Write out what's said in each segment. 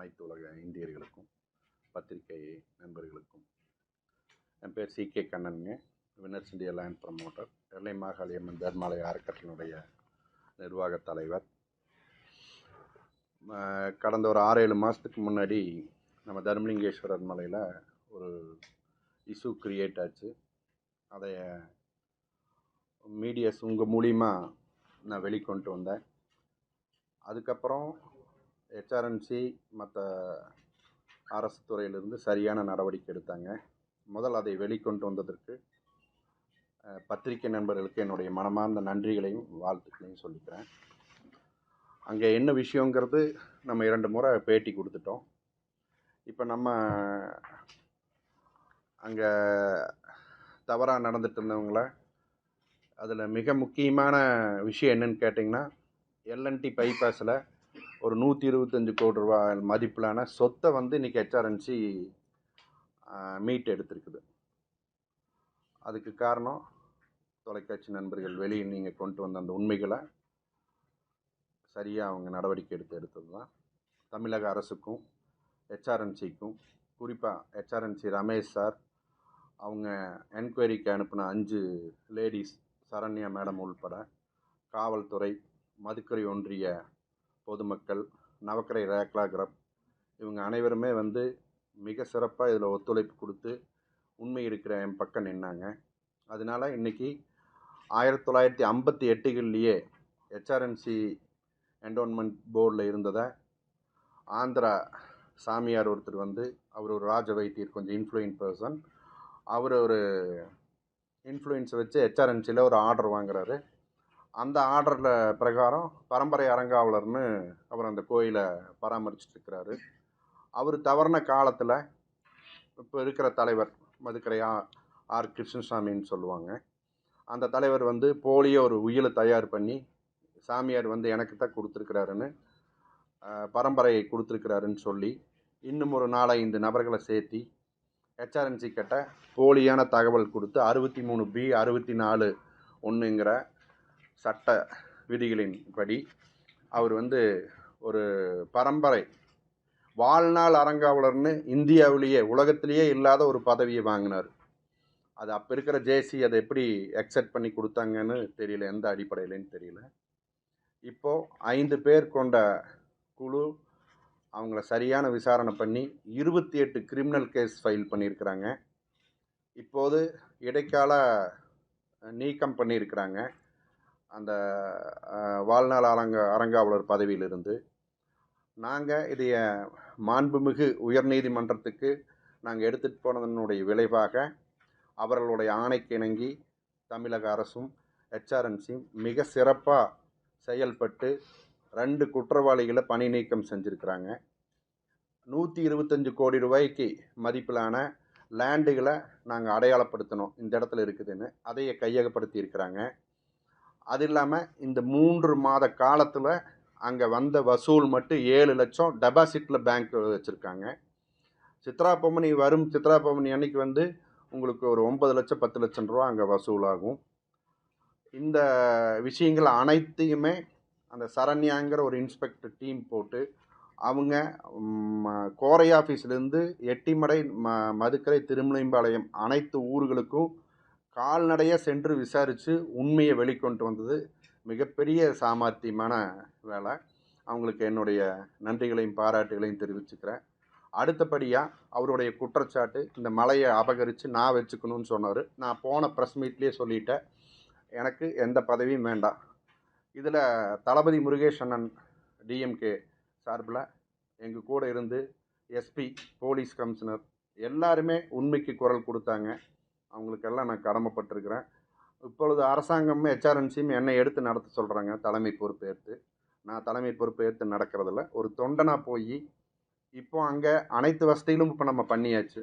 அனைத்து உலக இந்தியர்களுக்கும் பத்திரிகை நண்பர்களுக்கும். என் பேர் சி கே கண்ணனுங்க. வினர்ஸ் இந்தியா லேண்ட் ப்ரமோட்டர் எல்லை மாகாளியம்மன் தர்மாலய அறக்கட்டளையினுடைய நிர்வாக தலைவர். கடந்த ஒரு ஆறு ஏழு மாதத்துக்கு முன்னாடி நம்ம தர்மலிங்கேஸ்வரர் மலையில் ஒரு இஷ்யூ கிரியேட் ஆச்சு. அதை மீடியாஸ் உங்கள் மூலியமாக நான் வெளிக்கொண்டு வந்தேன். அதுக்கப்புறம் ஹெச்ஆர்என்சி மற்ற அரசு துறையிலிருந்து சரியான நடவடிக்கை எடுத்தாங்க. முதல் அதை வெளிக்கொண்டு வந்ததற்கு பத்திரிக்கை பத்திரிகை நண்பர்களுக்கு என்னுடைய மனமார்ந்த நன்றிகளையும் வாழ்த்துக்களையும் சொல்லிக்கிறேன். அங்கே என்ன விஷயங்கிறது நம்ம இரண்டு முறை பேட்டி கொடுத்துட்டோம். இப்போ நம்ம அங்கே தவறாக நடந்துட்டு இருந்தவங்கள அதில் மிக முக்கியமான விஷயம் என்னன்னு கேட்டிங்கன்னா எல்என்டி பைபாஸில் ஒரு நூற்றி இருபத்தஞ்சி கோடி ரூபா மதிப்பிலான சொத்தை வந்து இன்றைக்கி ஹெச்ஆர்என்சி மீட் எடுத்திருக்குது. அதுக்கு காரணம் தொலைக்காட்சி நண்பர்கள் வெளியே நீங்கள் கொண்டு வந்த அந்த உண்மைகளை சரியாக அவங்க நடவடிக்கை எடுத்து எடுத்தது தான் தமிழக அரசுக்கும் ஹெச்ஆர்என்சிக்கும் குறிப்பாக ஹெச்ஆர்என்சி ரமேஷ் சார் அவங்க என்கொயரிக்கு அனுப்பின அஞ்சு லேடிஸ் சரண்யா மேடம் உள்பட காவல்துறை மதுக்கரை ஒன்றிய பொதுமக்கள் நவக்கரை ரேக்லா கிரப் இவங்க அனைவருமே வந்து மிக சிறப்பாக இதில் ஒத்துழைப்பு கொடுத்து உண்மை இருக்கிற என் பக்கம் நின்னாங்க. அதனால இன்றைக்கி ஆயிரத்தி தொள்ளாயிரத்தி ஐம்பத்தி எட்டுகள்லேயே ஹெச்ஆர்என்சி என்டோன்மெண்ட் போர்டில் இருந்ததை ஆந்திரா சாமியார் ஒருத்தர் வந்து அவர் ஒரு ராஜ வைத்தியர் கொஞ்சம் இன்ஃப்ளூயன் பர்சன் அவர் ஒரு இன்ஃப்ளூயன்ஸை வச்சு ஹெச்ஆர்என்சியில் ஒரு ஆர்டர் வாங்குறாரு. அந்த ஆர்டரில் பிரகாரம் பரம்பரை அறங்காவலர்னு அவர் அந்த கோயிலை பராமரிச்சிட்ருக்கிறாரு. அவர் தவறின காலத்தில் இப்போ இருக்கிற தலைவர் மதுக்கரையா ஆர் கிருஷ்ணசாமின்னு சொல்லுவாங்க. அந்த தலைவர் வந்து போலியோ ஒரு உயிலை தயார் பண்ணி சாமியார் வந்து எனக்கு தான் கொடுத்துருக்கிறாருன்னு பரம்பரையை கொடுத்துருக்கிறாருன்னு சொல்லி இன்னும் ஒரு நாலஞ்சு நபர்களை சேர்த்தி ஹெச்ஆர்என்சி கிட்ட போலியான தகவல் கொடுத்து அறுபத்தி மூணு பி அறுபத்தி நாலு ஒன்றுங்கிற சட்ட விதிகளின் படி அவர் வந்து ஒரு பரம்பரை. வாழ்நாள் அறங்காவலர்னு இந்தியாவிலேயே உலகத்திலேயே இல்லாத ஒரு பதவியை வாங்கினார். அது அப்போ இருக்கிற ஜேசி அதை எப்படி அக்செப்ட் பண்ணி கொடுத்தாங்கன்னு தெரியல எந்த அடிப்படையிலன்னு தெரியல. இப்போது ஐந்து பேர் கொண்ட குழு அவங்கள சரியான விசாரணை பண்ணி இருபத்தி எட்டு கிரிமினல் கேஸ் ஃபைல் பண்ணியிருக்கிறாங்க. இப்போது இடைக்கால நீக்கம் பண்ணியிருக்கிறாங்க. அந்த வாழ்நாள் அரங்க அரங்காவலர் பதவியிலிருந்து நாங்கள் இதைய மாண்புமிகு உயர்நீதிமன்றத்துக்கு நாங்கள் எடுத்துகிட்டு போனதனுடைய விளைவாக அவர்களுடைய ஆணைக்கு இணங்கி தமிழக அரசும் ஹெச்ஆர்என்சியும் மிக சிறப்பாக செயல்பட்டு ரெண்டு குற்றவாளிகளை பணி நீக்கம் செஞ்சுருக்கிறாங்க. நூற்றி இருபத்தஞ்சு கோடி ரூபாய்க்கு மதிப்பிலான லேண்டுகளை நாங்கள் அடையாளப்படுத்தணும் இந்த இடத்துல இருக்குதுன்னு அதையே கையகப்படுத்தி இருக்கிறாங்க அது இல்லாமல் இந்த மூன்று மாத காலத்தில் அங்கே வந்த வசூல் மட்டும் ஏழு லட்சம் டெபாசிட்டில் பேங்க் வச்சுருக்காங்க. சித்ரா பவனி வரும் சித்ரா பவனி அன்னைக்கு வந்து உங்களுக்கு ஒரு ஒன்பது லட்சம் பத்து லட்சம் ரூபா அங்கே வசூலாகும். இந்த விஷயங்கள் அனைத்தையுமே அந்த சரண்யாங்கிற ஒரு இன்ஸ்பெக்டர் டீம் போட்டு அவங்க கோரை ஆஃபீஸ்லேருந்து எட்டிமடை ம மதுக்கரை திருமலைம்பாளையம் அனைத்து ஊர்களுக்கும் கால்நடையாக சென்று விசாரித்து உண்மையை வெளிக்கொண்டு வந்தது மிகப்பெரிய சாமர்த்தியமான வேலை. அவங்களுக்கு என்னுடைய நன்றிகளையும் பாராட்டுகளையும் தெரிவிச்சுக்கிறேன். அடுத்தபடியாக அவருடைய குற்றச்சாட்டு இந்த மலையை அபகரித்து நான் வச்சுக்கணும்னு சொன்னார். நான் போன ப்ரெஸ் மீட்லேயே சொல்லிட்டேன். எனக்கு எந்த பதவியும் வேண்டாம். இதில் தளபதி முருகேஷ் அண்ணன் டிஎம்கே சார்பில் எங்கள் கூட இருந்து எஸ்பி போலீஸ் கமிஷனர் எல்லாருமே உண்மைக்கு குரல் கொடுத்தாங்க. அவங்களுக்கெல்லாம் நான் கடமைப்பட்டிருக்கிறேன். இப்பொழுது அரசாங்கமும் ஹெச்ஆர்என்சியும் என்னை எடுத்து நடத்த சொல்கிறாங்க தலைமை பொறுப்பேற்று. நான் தலைமை பொறுப்பேற்று நடக்கிறதில்ல. ஒரு தொண்டனாக போய் இப்போ அங்கே அனைத்து வசதிகளும் இப்போ நம்ம பண்ணியாச்சு.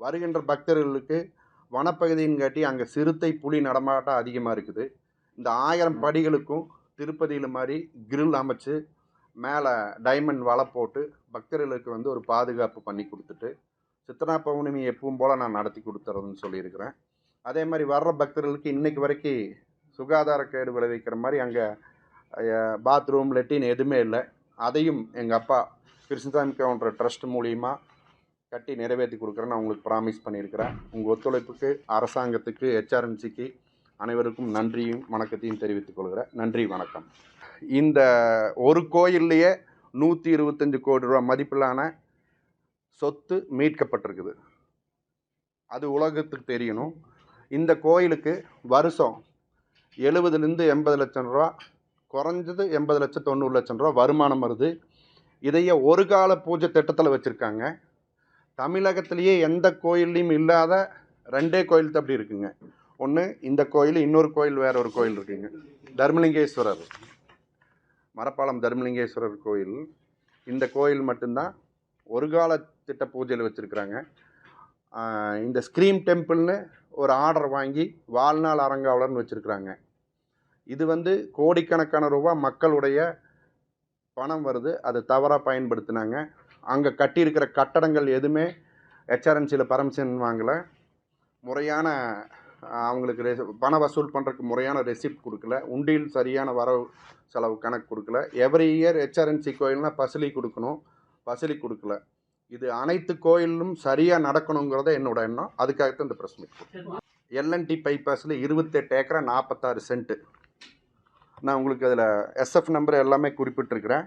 வருகின்ற பக்தர்களுக்கு வனப்பகுதின்னு காட்டி அங்கே சிறுத்தை புலி நடமாட்டம் அதிகமாக இருக்குது. இந்த ஆயிரம் படிகளுக்கும் திருப்பதியில் மாதிரி கிரில் அமைச்சு மேலே டைமண்ட் வலை போட்டு பக்தர்களுக்கு வந்து ஒரு பாதுகாப்பு பண்ணி கொடுத்துட்டு சித்தனா பௌர்ணமி எப்பவும் போல் நான் நடத்தி கொடுத்துறதுன்னு சொல்லியிருக்கிறேன். அதே மாதிரி வர்ற பக்தர்களுக்கு இன்றைக்கு வரைக்கும் சுகாதார கேடு விளைவிக்கிற மாதிரி அங்கே பாத்ரூம் லெட்டின் எதுவுமே இல்லை. அதையும் எங்கள் அப்பா கிருஷ்ணசாமி கவுண்டர் ட்ரஸ்ட் மூலியமாக கட்டி நிறைவேற்றி கொடுக்குறேன்னு நான் உங்களுக்கு ப்ராமிஸ் பண்ணியிருக்கிறேன். உங்கள் ஒத்துழைப்புக்கு அரசாங்கத்துக்கு ஹெச்ஆர்எம்சிக்கு அனைவருக்கும் நன்றியும் வணக்கத்தையும் தெரிவித்துக் கொள்கிறேன். நன்றி வணக்கம். இந்த ஒரு கோயில்லையே நூற்றி இருபத்தஞ்சி கோடி ரூபா மதிப்பிலான சொத்து மீட்கப்பட்டிருக்குது. அது உலகத்துக்கு தெரியணும். இந்த கோயிலுக்கு வருஷம் எழுபதுலேருந்து எண்பது லட்சம் ரூபா குறைஞ்சது எண்பது லட்சம் தொண்ணூறு லட்சம் ரூபா வருமானம் வருது. இதையே ஒரு கால பூஜை திட்டத்தில் வச்சுருக்காங்க. தமிழகத்திலேயே எந்த கோயில்லையும் இல்லாத ரெண்டே கோயில் தான் அப்படி இருக்குங்க. ஒன்று இந்த கோயில் இன்னொரு கோயில் வேற ஒரு கோயில் இருக்குங்க. தர்மலிங்கேஸ்வரர். மரப்பாலம் தர்மலிங்கேஸ்வரர் கோயில். இந்த கோயில் மட்டும்தான் ஒரு கால திட்ட பூஜையில் வச்சுருக்குறாங்க. இந்த ஸ்க்ரீம் டெம்பிள்னு ஒரு ஆர்டர் வாங்கி வாழ்நாள் அரங்காவலர்னு வச்சுருக்குறாங்க. இது வந்து கோடிக்கணக்கான ரூபா மக்களுடைய பணம் வருது. அது தவறாக பயன்படுத்தினாங்க. அங்கே கட்டியிருக்கிற கட்டடங்கள் எதுவுமே ஹெச்ஆர்என்சியில் பர்மிஷன் வாங்கலை. முறையான அவங்களுக்கு ரெ பண வசூல் பண்ணுறதுக்கு முறையான ரெசிப்ட் கொடுக்கல. உண்டியில் சரியான வரவு செலவு கணக்கு கொடுக்கல. எவ்ரி இயர் ஹெச்ஆர்என்சி கோயில்னால் பசிலி கொடுக்கணும். வசதி கொடுக்கல. இது அனைத்து கோயிலும் சரியாக நடக்கணுங்கிறத என்னோட எண்ணம். அதுக்காகத்தான் இந்த ப்ரெஸ் மீட் எல்என்டி பைபாஸில் இருபத்தெட்டு ஏக்கரா நாற்பத்தாறு சென்ட்டு நான் உங்களுக்கு அதில் எஸ்எஃப் நம்பர் எல்லாமே குறிப்பிட்டிருக்கிறேன்.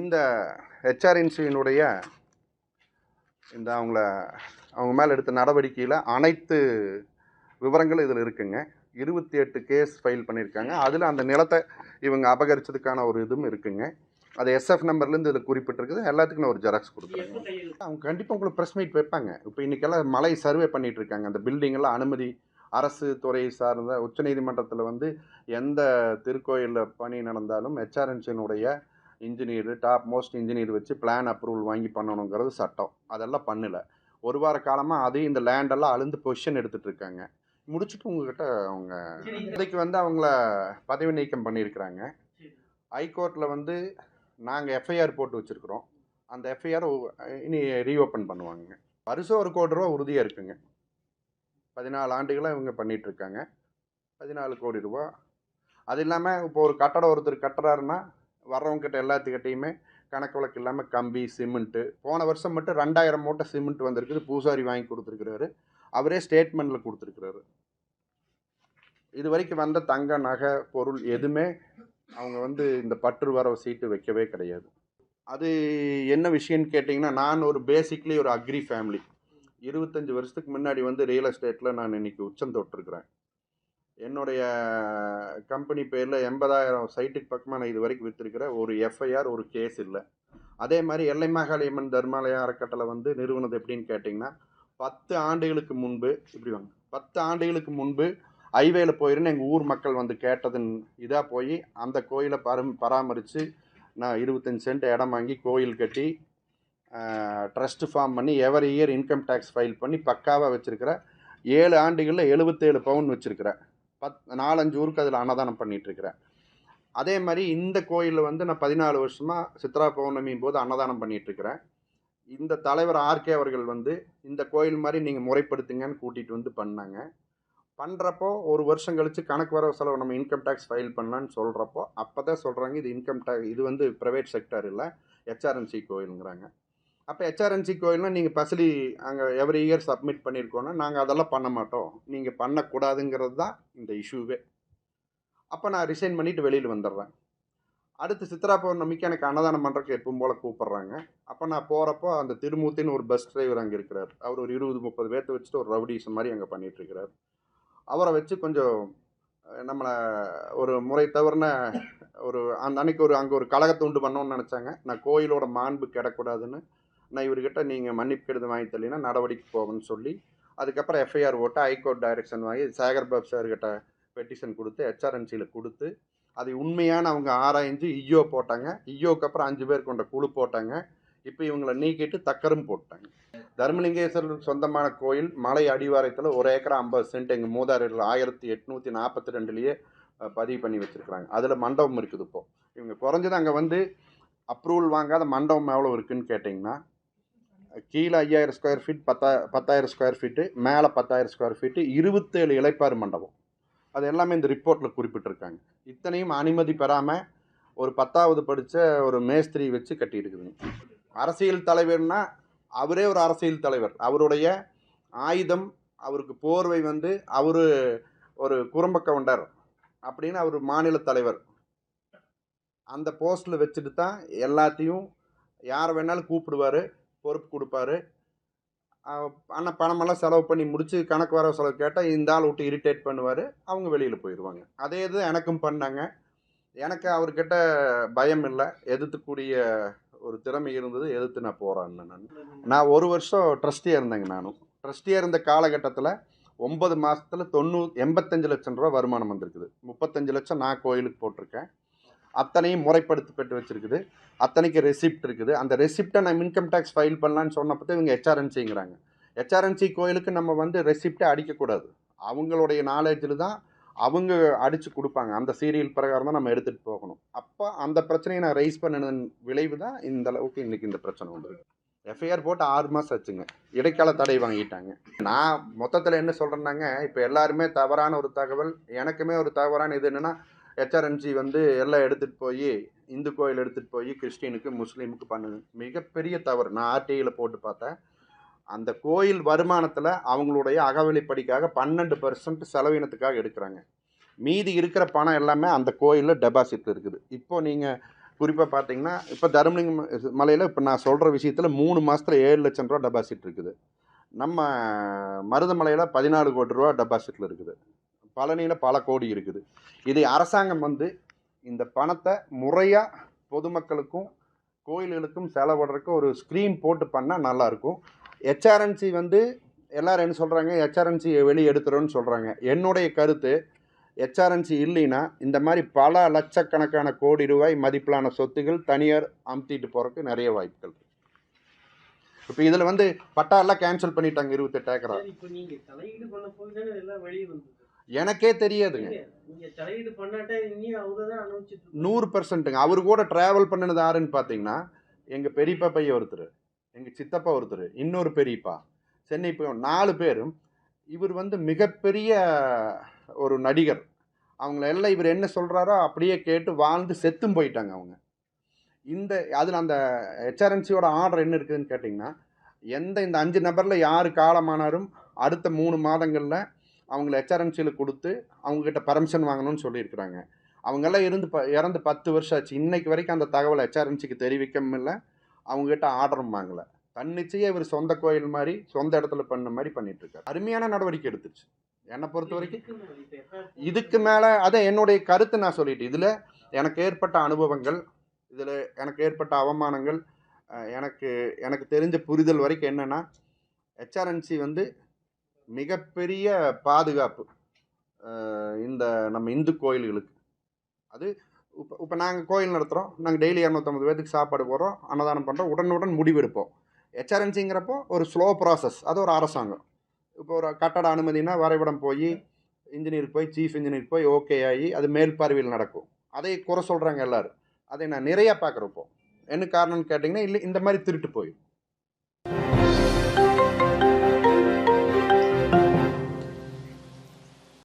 இந்த ஹெச்ஆர்என்சியினுடைய இந்த அவங்கள அவங்க மேலே எடுத்த நடவடிக்கையில் அனைத்து விவரங்களும் இதில் இருக்குங்க. இருபத்தி எட்டு கேஸ் ஃபைல் பண்ணியிருக்காங்க அதில் அந்த நிலத்தை இவங்க அபகரிச்சதுக்கான ஒரு இதுவும் இருக்குங்க. அது எஸ்எஃப் நம்பர்லேருந்து இதில் குறிப்பிட்டிருக்குது. எல்லாத்துக்கும் நான் ஒரு ஜெராக்ஸ் கொடுக்குறேங்க அவங்க கண்டிப்பாக உங்களுக்கு ப்ரெஸ் மீட் வைப்பாங்க. இப்போ இன்றைக்கெல்லாம் மலை சர்வே பண்ணிட்டு இருக்காங்க அந்த எல்லாம் அனுமதி அரசு துறை சார்ந்த உச்சநீதிமன்றத்தில் வந்து எந்த திருக்கோயிலில் பணி நடந்தாலும் ஹெச்ஆர்என்சியினுடைய இன்ஜினியர் டாப் மோஸ்ட் இன்ஜினியர் வச்சு பிளான் அப்ரூவல் வாங்கி பண்ணணுங்கிறது சட்டம். அதெல்லாம் பண்ணல. ஒரு வார காலமாக அதையும் இந்த லேண்டெல்லாம் அழுந்து பொசிஷன் எடுத்துட்டு இருக்காங்க முடிச்சுட்டு உங்ககிட்ட அவங்க இதுக்கு வந்து அவங்கள பதவி நீக்கம் பண்ணியிருக்கிறாங்க. ஹைகோர்ட்டில் வந்து நாங்கள் எஃப்ஐஆர் போட்டு வச்சுருக்குறோம். அந்த எஃப்ஐஆர் இனி ரீஓப்பன் பண்ணுவாங்க. வருஷம் ஒரு கோடி ரூபா உறுதியாக இருக்குங்க. பதினாலு ஆண்டுகளாக இவங்க பண்ணிகிட்ருக்காங்க பதினாலு கோடி ரூபா. அது இல்லாமல் இப்போ ஒரு கட்டடம் ஒருத்தர் கட்டுறாருன்னா வர்றவங்ககிட்ட எல்லாத்துக்கிட்டையுமே கணக்கு வழக்கு இல்லாமல் கம்பி சிமெண்ட்டு போன வருஷம் மட்டும் ரெண்டாயிரம் மூட்டை சிமெண்ட் வந்திருக்குது. பூசாரி வாங்கி கொடுத்துருக்குறாரு. அவரே ஸ்டேட்மெண்ட்டில் கொடுத்துருக்குறாரு. இது வரைக்கும் வந்த தங்க நகை பொருள் எதுவுமே அவங்க வந்து இந்த பற்று வரவு சீட்டு வைக்கவே கிடையாது. அது என்ன விஷயம்னு கேட்டிங்கன்னா நான் ஒரு பேசிக்லி ஒரு அக்ரி ஃபேமிலி இருபத்தஞ்சி வருஷத்துக்கு முன்னாடி வந்து ரியல் எஸ்டேட்டில் நான் இன்னைக்கு உச்சம் தொட்டிருக்கிறேன். என்னுடைய கம்பெனி பேரில் எண்பதாயிரம் சைட்டுக்கு பக்கமாக நான் இது வரைக்கும் விற்றுருக்கிற ஒரு எஃப்ஐஆர் ஒரு கேஸ் இல்லை. அதே மாதிரி எல்லை மாகாளியம்மன் தர்மாலயா அறக்கட்டளை வந்து நிறுவனது எப்படின்னு கேட்டிங்கன்னா பத்து ஆண்டுகளுக்கு முன்பு இப்படி வாங்க பத்து ஆண்டுகளுக்கு முன்பு ஹைவேல போயிருன்னு எங்கள் ஊர் மக்கள் வந்து கேட்டதன் இதாக போய் அந்த கோயிலை பரம் பராமரித்து நான் இருபத்தஞ்சி சென்ட் இடம் வாங்கி கோயில் கட்டி ட்ரஸ்ட்டு ஃபார்ம் பண்ணி every year income tax file பண்ணி பக்காவாக வச்சுருக்கிறேன் ஏழு ஆண்டுகளில் எழுபத்தேழு பவுன் வச்சுருக்கிறேன் பத் நாலஞ்சு ஊருக்கு அதில் அன்னதானம் பண்ணிகிட்ருக்கிறேன் அதே மாதிரி இந்த கோயிலில் வந்து நான் பதினாலு வருஷமாக சித்ரா பௌர்ணமி போது அன்னதானம் பண்ணிகிட்ருக்கிறேன் இந்த தலைவர் ஆர்கே அவர்கள் வந்து இந்த கோயில் மாதிரி நீங்கள் முறைப்படுத்துங்கன்னு கூட்டிகிட்டு வந்து பண்ணாங்க. பண்ணுறப்போ ஒரு வருஷம் கழித்து கணக்கு வரவு செலவு நம்ம இன்கம் டேக்ஸ் ஃபைல் பண்ணலான்னு சொல்கிறப்போ அப்போ தான் சொல்கிறாங்க இது இன்கம் டேக்ஸ் இது வந்து ப்ரைவேட் செக்டர் இல்லை ஹெச்ஆர்என்சி கோயிலுங்கிறாங்க. அப்போ ஹெச்ஆர்என்சி கோயில்னால் நீங்கள் பசிலி அங்கே எவ்ரி இயர் சப்மிட் பண்ணியிருக்கோன்னா நாங்கள் அதெல்லாம் பண்ண மாட்டோம். நீங்கள் பண்ணக்கூடாதுங்கிறது தான் இந்த இஷ்யூவே அப்போ நான் ரிசைன் பண்ணிவிட்டு வெளியில் வந்துடுறேன். அடுத்து சித்ரா பௌர்ணமிக்கு எனக்கு அன்னதானம் பண்ணுறக்கு எப்பவும் போல் கூப்பிட்றாங்க. அப்போ நான் போகிறப்போ அந்த திருமூர்த்தின்னு ஒரு பஸ் டிரைவர் அங்கே இருக்கிறார். அவர் ஒரு இருபது முப்பது பேர்த்த வச்சுட்டு ஒரு ரவுடிஸ் மாதிரி அங்கே பண்ணிகிட்ருக்கிறார் அவரை வச்சு கொஞ்சம் நம்மளை ஒரு முறை தவறுன ஒரு அந்த அன்னைக்கு ஒரு அங்கே ஒரு கழகத்தை உண்டு பண்ணோன்னு நினச்சாங்க. நான் கோயிலோட மாண்பு கிடக்கூடாதுன்னு. நான் இவர்கிட்ட நீங்கள் மன்னிப்பு கெடுத்து வாங்கி தரலைன்னா நடவடிக்கை போகணும்னு சொல்லி அதுக்கப்புறம் எஃப்ஐஆர் ஓட்டு ஹைகோர்ட் டைரக்ஷன் வாங்கி சேகர் பாபு சார்கிட்ட பெட்டிஷன் கொடுத்து ஹெச்ஆர்என்சியில் கொடுத்து அதை உண்மையான அவங்க ஆராய்ஞ்சு ஐயோ போட்டாங்க. ஐயோக்கு அப்புறம் அஞ்சு பேர் கொண்ட குழு போட்டாங்க. இப்போ இவங்களை நீக்கிட்டு தக்கரும் போட்டாங்க. தர்மலிங்கேஸ்வரருக்கு சொந்தமான கோயில் மலை அடிவாரத்தில் ஒரு ஏக்கரா ஐம்பது சென்ட். எங்கள் மூதாரில் ஆயிரத்தி எட்நூற்றி நாற்பத்தி ரெண்டுலேயே பதிவு பண்ணி வச்சுருக்குறாங்க. அதில் மண்டபம் இருக்குது இப்போது இவங்க குறைஞ்சது அங்கே வந்து அப்ரூவல் வாங்காத மண்டபம் எவ்வளோ இருக்குதுன்னு கேட்டிங்கன்னா கீழே ஐயாயிரம் ஸ்கொயர் ஃபீட் பத்தா பத்தாயிரம் ஸ்கொயர் ஃபீட்டு மேலே பத்தாயிரம் ஸ்கொயர் ஃபீட்டு இருபத்தேழு இலைப்பாறு மண்டபம். அது எல்லாமே இந்த ரிப்போர்ட்டில் குறிப்பிட்டிருக்காங்க. இத்தனையும் அனுமதி பெறாமல் ஒரு பத்தாவது படித்த ஒரு மேஸ்திரி வச்சு கட்டியிருக்குதுங்க. அரசியல் தலைவர்னால் அவரே ஒரு அரசியல் தலைவர். அவருடைய ஆயுதம் அவருக்கு போர்வை வந்து அவர் ஒரு குறும்ப கவுண்டர் அப்படின்னு அவர் மாநில தலைவர். அந்த போஸ்ட்டில் வச்சுட்டு தான் எல்லாத்தையும் யாரை வேணாலும் கூப்பிடுவார் பொறுப்பு கொடுப்பாரு. ஆனால் பணமெல்லாம் செலவு பண்ணி முடித்து கணக்கு வர செலவு கேட்டால் இந்த ஆள் விட்டு இரிட்டேட் பண்ணுவார் அவங்க வெளியில் போயிடுவாங்க அதே இது எனக்கும் பண்ணாங்க. எனக்கு அவர்கிட்ட பயம் இல்லை. எதிர்த்துக்கூடிய ஒரு திறமை இருந்தது எதிர்த்து நான் போகிறான்னு நான் நான் ஒரு வருஷம் ட்ரஸ்டியாக இருந்தேங்க நானும் ட்ரஸ்டியாக இருந்த காலகட்டத்தில் ஒன்பது மாதத்தில் தொண்ணூ எண்பத்தஞ்சு லட்சம் ரூபா வருமானம் வந்திருக்குது. முப்பத்தஞ்சு லட்சம் நான் கோயிலுக்கு போட்டிருக்கேன். அத்தனையும் முறைப்படுத்தி பெற்று வச்சுருக்குது. அத்தனைக்கு ரெசிப்ட் இருக்குது. அந்த ரெசிப்டை நான் இன்கம் டேக்ஸ் ஃபைல் பண்ணலான்னு சொன்னப்போ இவங்க ஹெச்ஆர்என்சிங்கிறாங்க ஹெச்ஆர்என்சி கோயிலுக்கு நம்ம வந்து ரெசிப்டை அடிக்கக்கூடாது. அவங்களுடைய நாலேஜில் தான் அவங்க அடித்து கொடுப்பாங்க. அந்த சீரியல் பிரகாரம் தான் நம்ம எடுத்துகிட்டு போகணும். அப்போ அந்த பிரச்சனையை நான் ரைஸ் பண்ணினதன் விளைவு தான் இந்த அளவுக்கு இன்றைக்கி இந்த பிரச்சனை வந்திருக்கு எஃப்ஐஆர் போட்டு ஆறு மாதம் ஆச்சுங்க. இடைக்கால தடை வாங்கிட்டாங்க. நான் மொத்தத்தில் என்ன சொல்கிறேன்னாங்க இப்போ எல்லாருமே தவறான ஒரு தகவல் எனக்குமே ஒரு தவறான இது என்னென்னா ஹெச்ஆர்என்சி வந்து எல்லாம் எடுத்துகிட்டு போய் இந்து கோயில் எடுத்துகிட்டு போய் கிறிஸ்டினுக்கு முஸ்லீமுக்கு பண்ணுது. மிகப்பெரிய தவறு. நான் ஆர்டிஐயில் போட்டு பார்த்தேன். அந்த கோயில் வருமானத்தில் அவங்களுடைய அகவலிப்படிக்காக பன்னெண்டு பர்சன்ட் செலவினத்துக்காக எடுக்கிறாங்க. மீதி இருக்கிற பணம் எல்லாமே அந்த கோயிலில் டெபாசிட் இருக்குது. இப்போது நீங்கள் குறிப்பாக பார்த்தீங்கன்னா இப்போ தருமலிங்கம் மலையில் இப்போ நான் சொல்கிற விஷயத்தில் மூணு மாதத்தில் ஏழு லட்சம் ரூபா டெபாசிட் இருக்குது. நம்ம மருதமலையில் பதினாலு கோடி ரூபா டெபாசிட்டில் இருக்குது. பழனியில் பல கோடி இருக்குது. இதை அரசாங்கம் வந்து இந்த பணத்தை முறையாக பொதுமக்களுக்கும் கோயில்களுக்கும் செலவிடுறதுக்கு ஒரு ஸ்க்ரீன் போட்டு பண்ணால் நல்லாயிருக்கும் ஹெச்ஆர்என்சி வந்து எல்லாரும் என்ன சொல்கிறாங்க ஹெச்ஆர்என்சி வெளியே எடுத்துறோன்னு சொல்கிறாங்க என்னுடைய கருத்து ஹெச்ஆர்என்சி இல்லைன்னா இந்த மாதிரி பல லட்சக்கணக்கான கோடி ரூபாய் மதிப்பிலான சொத்துகள் தனியார் அமுத்திட்டு போகிறதுக்கு நிறைய வாய்ப்புகள் இப்போ இதில் வந்து பட்டா எல்லாம் கேன்சல் பண்ணிட்டாங்க இருபத்தெட்டு ஏக்கரா. எனக்கே தெரியாதுங்க. நூறு பர்சன்ட்டுங்க அவர் கூட ட்ராவல் பண்ணினது யாருன்னு பார்த்தீங்கன்னா எங்கள் பெரியப்பா பையன் ஒருத்தர். எங்கள் சித்தப்பா ஒருத்தர் இன்னொரு பெரியப்பா. சென்னை போய் நாலு பேரும் இவர் வந்து மிகப்பெரிய ஒரு நடிகர். அவங்கள எல்லாம் இவர் என்ன சொல்கிறாரோ அப்படியே கேட்டு வாழ்ந்து செத்தும் போயிட்டாங்க அவங்க. இந்த அதில் அந்த ஹெச்ஆர்என்சியோட ஆர்டர் என்ன இருக்குதுன்னு கேட்டிங்கன்னா எந்த இந்த அஞ்சு நபரில் யார் காலமானாரும் அடுத்த மூணு மாதங்களில் அவங்கள ஹெச்ஆர்என்சியில் கொடுத்து அவங்கக்கிட்ட பர்மிஷன் வாங்கணும்னு சொல்லியிருக்கிறாங்க. அவங்கெல்லாம் இருந்து ப இறந்து பத்து வருஷம் ஆச்சு. இன்றைக்கு வரைக்கும் அந்த தகவலை ஹெச்ஆர்என்சிக்கு தெரிவிக்கவும் இல்லை. அவங்ககிட்ட ஆர்டரும் வாங்கலை. தன்னிச்சையே இவர் சொந்த கோயில் மாதிரி சொந்த இடத்துல பண்ண மாதிரி பண்ணிட்டு இருக்காரு அருமையான நடவடிக்கை எடுத்துருச்சு என்னை பொறுத்த வரைக்கும் இதுக்கு மேல இப்ப FIR இதுக்கு மேலே அதை என்னுடைய கருத்து நான் சொல்லிட்டேன். இதில் எனக்கு ஏற்பட்ட அனுபவங்கள் இதில் எனக்கு ஏற்பட்ட அவமானங்கள் எனக்கு எனக்கு தெரிஞ்ச புரிதல் வரைக்கும் என்னென்னா ஹெச்ஆர்என்சி வந்து மிகப்பெரிய பாதுகாப்பு இந்த நம்ம இந்து கோயில்களுக்கு. அது இப்போ இப்போ நாங்கள் கோயில் நடத்துகிறோம் நாங்கள் டெய்லி இரநூத்தம்பது பேத்துக்கு சாப்பாடு போடுறோம். அன்னதானம் பண்ணுறோம் உடனுடன் முடிவெடுப்போம். ஹெச்ஆர்என்சிங்கிறப்போ ஒரு ஸ்லோ ப்ராசஸ் அது ஒரு அரசாங்கம். இப்போ ஒரு கட்டட அனுமதினா வரைபடம் போய் இன்ஜினியர் போய் சீஃப் இன்ஜினியர் போய் ஓகே ஆகி அது மேல்பார்வையில் நடக்கும். அதை குறை சொல்கிறாங்க எல்லோரும். அதை நான் நிறையா பார்க்குறப்போ என்ன காரணம்னு கேட்டிங்கன்னா இல்லை இந்த மாதிரி திருட்டு போய்